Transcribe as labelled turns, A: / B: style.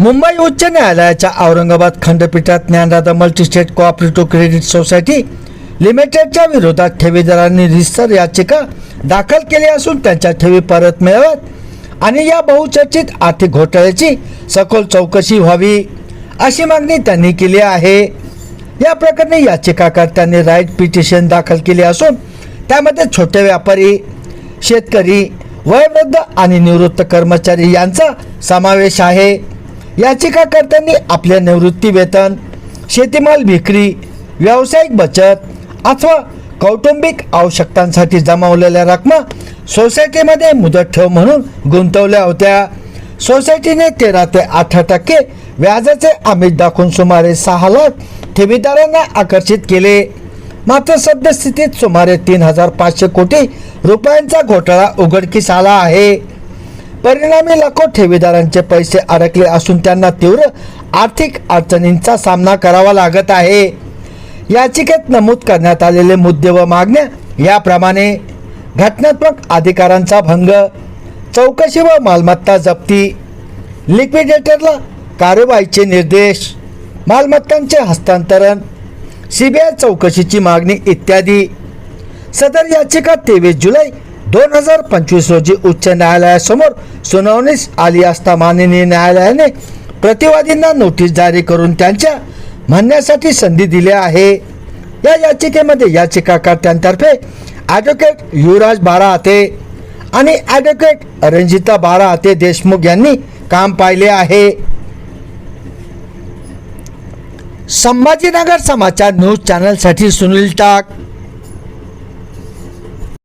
A: मुंबई उच्च न्यायालयाच्या औरंगाबाद खंडपीठात Dnyanadada multistate cooperative credit society लिमिटेडच्या विरोधात ठेवीदारांनी रिस्तर याचिका दाखल केली असून त्यांच्या ठेवी परत मिळाव्यात आणि या बहुचर्चित आर्थिक घोटाळ्याची सखोल चौकशी व्हावी अशी मागणी त्यांनी केली आहे. या प्रकरणी याचिकाकर्त्यांनी राईट पिटिशन दाखल केली असून त्यामध्ये छोटे व्यापारी शेतकरी वयोवृद्ध आणि निवृत्त कर्मचारी यांचा समावेश आहे. याचिकाकर्त्यांनी आपल्या निवृत्ती वेतन शेतीमाल विक्री व्यावसायिक बचत अथवा कौटुंबिक आवश्यकतांसाठी जमावलेल्या रकमा सोसायटीमध्ये मुदत ठेव म्हणून गुंतवल्या होत्या. सोसायटीने तेरा ते अठरा टक्के व्याजाचे आमिष दाखवून सुमारे सहा लाख ठेवीदारांना आकर्षित केले. मात्र सद्यस्थितीत सुमारे तीन हजार पाचशे कोटी रुपयांचा घोटाळा उघडकीस आला आहे. परिणामी लाखो ठेवीदारांचे पैसे अडकले असून त्यांना तीव्र आर्थिक अडचणींचा सामना करावा लागत आहे. याचिकेत नमूद करण्यात आलेले मुद्दे व मागण्या याप्रमाणे घटनात्मक अधिकारांचा भंग चौकशी व मालमत्ता जप्ती लिक्विडेटरला कार्यवाहीचे निर्देश मालमत्तांचे हस्तांतरण सीबीआय चौकशीची मागणी इत्यादी. सदर याचिका तेवीस जुलै दोन हजार पंचवीस रोजी उच्च न्यायालयासमोर सुनावणीस आली असता माननीय न्यायालयाने प्रतिवादींना नोटीस जारी करून त्यांच्या म्हणण्यासाठी संधी दिली आहे. या याचिकेमध्ये याचिकाकर्त्यांतर्फे ॲडव्होकेट युवराज बाराहाते आणि ॲडव्होकेट रंजिता बाराहाते देशमुख यांनी काम पाहिले आहे. संभाजीनगर समाचार न्यूज चॅनलसाठी सुनील टाक.